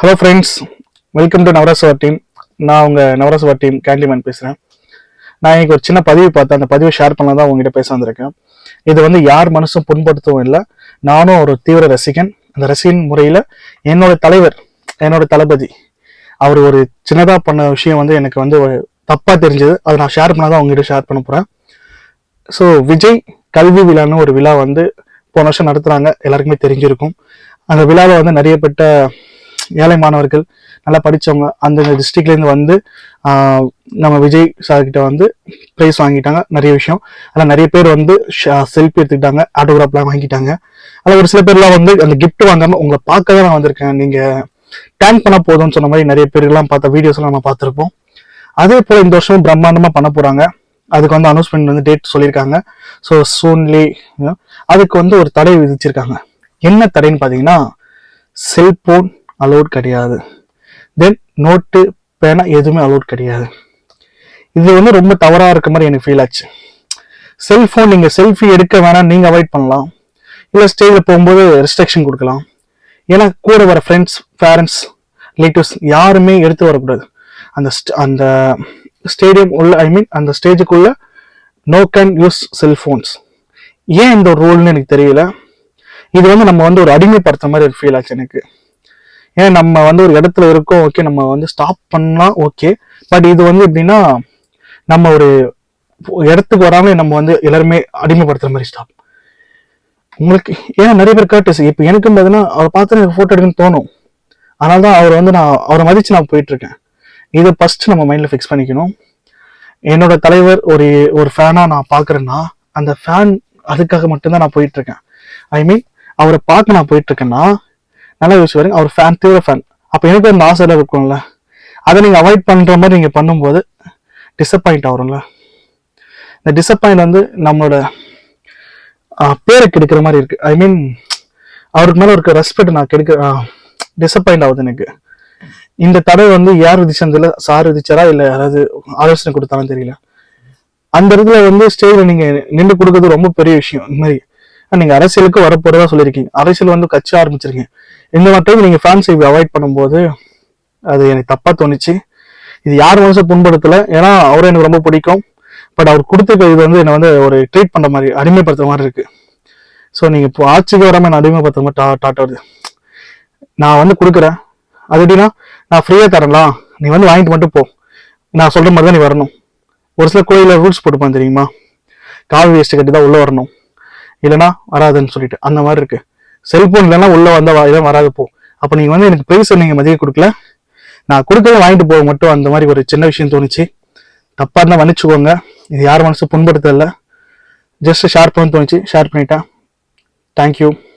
Hello friends welcome to Navarasuva team நான் உங்கள் நவராசவா team Candyman பேசுகிறேன் நான் இன்னைக்கு ஒரு சின்ன பதிவு பார்த்தேன் அந்த பதிவை ஷேர் பண்ண தான் உங்ககிட்ட பேச வந்திருக்கேன். இது வந்து யார் மனசும் புண்படுத்தவும் இல்லை. நானும் ஒரு தீவிர ரசிகன். அந்த ரசிகன் முறையில் என்னோட தலைவர் என்னோட தளபதி அவர் ஒரு சின்னதாக பண்ண விஷயம் வந்து எனக்கு வந்து ஒரு தப்பாக தெரிஞ்சது. அதை நான் ஷேர் பண்ண தான் உங்ககிட்ட ஷேர் பண்ண போகிறேன் ஸோ விஜய் கல்வி விழான்னு ஒரு விழா வந்து போன வருஷம் நடத்துகிறாங்க எல்லாருக்குமே தெரிஞ்சிருக்கும். அந்த விழாவில் வந்து நிறைய ஏழை மாணவர்கள் நல்லா படித்தவங்க அந்தந்த டிஸ்ட்ரிக்ட்லேருந்து வந்து நம்ம விஜய் சார் கிட்ட வந்து ப்ரைஸ் வாங்கிட்டாங்க. நிறைய விஷயம். அதில் நிறைய பேர் வந்து செல்ஃபி எடுத்துக்கிட்டாங்க ஆட்டோகிராஃப்லாம் வாங்கிட்டாங்க. அதில் ஒரு சில பேர்லாம் வந்து அந்த கிஃப்ட் வாங்காமல் உங்களை பார்க்க தான் நான் வந்திருக்கேன். நீங்கள் டேங்க் பண்ண போதும்னு சொன்ன மாதிரி நிறைய பேர்லாம் பார்த்த வீடியோஸ்லாம் நம்ம பார்த்துருப்போம். அதே போல் இந்த வருஷம் பிரம்மாண்டமாக பண்ண போகிறாங்க அதுக்கு வந்து அனௌன்ஸ்மெண்ட் வந்து டேட் சொல்லியிருக்காங்க. ஸோ சூன்லி அதுக்கு வந்து ஒரு தடை விதிச்சிருக்காங்க. என்ன தடைன்னு பார்த்தீங்கன்னா செல்போன் அலோட் கிடையாது. தென் நோட்டு பேனா எதுவுமே அலோட் கிடையாது. இது வந்து ரொம்ப தவறாக இருக்க மாதிரி எனக்கு ஃபீல் ஆச்சு. செல்ஃபோன் நீங்கள் செல்ஃபி எடுக்க வேணாம் நீங்கள் அவாய்ட் பண்ணலாம். இல்லை ஸ்டேஜில் போகும்போது ரெஸ்ட்ரிக்ஷன் கொடுக்கலாம். ஏன்னா கூட வர ஃப்ரெண்ட்ஸ் பேரண்ட்ஸ் ரிலேட்டிவ்ஸ் யாருமே எடுத்து வரக்கூடாது. அந்த அந்த ஸ்டேடியம் உள்ள ஐ மீன் அந்த ஸ்டேஜுக்குள்ள நோ கேன் யூஸ் செல்ஃபோன்ஸ் ஏன் இந்த ரூல்னு எனக்கு தெரியல. இது வந்து நம்ம வந்து ஒரு அடிமைப்படுத்துற மாதிரி ஒரு ஃபீல் ஆச்சு எனக்கு. ஏன் நம்ம வந்து ஒரு இடத்துல இருக்கோம் ஓகே நம்ம வந்து ஸ்டாப் பண்ணலாம் ஓகே பட் இது வந்து எப்படின்னா நம்ம ஒரு இடத்துக்கு வராமலே நம்ம வந்து எல்லாருமே அடிமைப்படுத்துற மாதிரி ஸ்டாப் உங்களுக்கு ஏன்னா நிறைய பேர் கேட்டஸ் இப்போ எனக்கும் பார்த்தீங்கன்னா அவரை பார்த்து எனக்கு ஃபோட்டோ எடுக்கணும்னு தோணும். அதனால தான் அவர் வந்து நான் அவரை மதித்து நான் போயிட்டுருக்கேன் இதை ஃபஸ்ட்டு நம்ம மைண்டில் ஃபிக்ஸ் பண்ணிக்கணும். என்னோட தலைவர் ஒரு ஒரு ஃபேனாக நான் பார்க்குறேன்னா அந்த ஃபேன் அதுக்காக மட்டும்தான் நான் போயிட்டுருக்கேன் ஐ மீன் அவரை பார்க்க நான் போயிட்டுருக்கேன்னா நல்லா யோசிச்சு பாருங்க அவர் ஃபேன் தீவிர ஃபேன் அப்போ எனக்கு அந்த ஆசை எல்லாம் இருக்கும்ல. அதை நீங்கள் அவாய்ட் பண்ணுற மாதிரி நீங்கள் பண்ணும்போது டிசப்பாயிண்ட் ஆகும்ல. இந்த டிசப்பாயிண்ட் வந்து நம்மளோட ஆஹ், பேரை கெடுக்கிற மாதிரி இருக்கு. ஐ மீன் அவருக்கு மேலே இருக்க ரெஸ்பெக்ட் நான் கெடுக்க டிசப்பாயிண்ட் ஆகுது எனக்கு. இந்த தடை வந்து யார் விதிச்சது சார் விதிச்சாரா இல்லை யாராவது ஆலோசனை கொடுத்தாலும் தெரியல. அந்த இடத்துல வந்து ஸ்டேஜில் நீங்க நின்று கொடுக்கறது ரொம்ப பெரிய விஷயம். இந்த மாதிரி நீங்கள் நீங்க அரசியலுக்கு வரப்போறதா சொல்லியிருக்கீங்க. அரசியல் வந்து கட்சி ஆரம்பிச்சிருக்கீங்க. இந்த மாதிரி டைம் நீங்கள் ஃபேன்ஸ் அவாய்ட் பண்ணும்போது அது எனக்கு தப்பாக தோணுச்சு. இது யார் மனசை புண்படுத்தலை? ஏன்னா அவரும் எனக்கு ரொம்ப பிடிக்கும். பட் அவர் கொடுத்த இது வந்து என்னை வந்து ஒரு ட்ரீட் பண்ணுற மாதிரி அடிமைப்படுத்துற மாதிரி இருக்குது ஸோ நீங்கள் இப்போ ஆட்சிக்கு வராமல் என்ன அடிமைப்படுத்துற மாதிரி டா டாட் வருது நான் வந்து கொடுக்குறேன். அது எப்படின்னா நான் ஃப்ரீயாக தரலாம் நீ வந்து வாங்கிட்டு மட்டும் போ. நான் சொல்கிற மாதிரி தான் நீ வரணும். ஒரு சில கோயிலில் ரூல்ஸ் போட்டுப்பான் தெரியுமா? காவி வேஸ்ட்டு கட்டி தான் உள்ளே வரணும். இல்லைனா வராதுன்னு சொல்லிட்டு அந்த மாதிரி இருக்குது செல்போன் இல்லைன்னா உள்ளே வந்தா வா- இதெல்லாம் வராது போ. அப்போ நீங்கள் வந்து எனக்கு ப்ரைஸ் நீங்கள் மதிய கொடுக்கல. நான் கொடுக்கவே வாங்கிட்டு போக மட்டும். அந்த மாதிரி ஒரு சின்ன விஷயம் தோணுச்சு. தப்பாக இருந்தால் மன்னிச்சுக்கோங்க. இது யார் மனசு புண்படுத்தல. ஜஸ்ட் ஷேர் பண்ண தோணுச்சு. ஷேர் பண்ணிட்டேன் தேங்க்யூ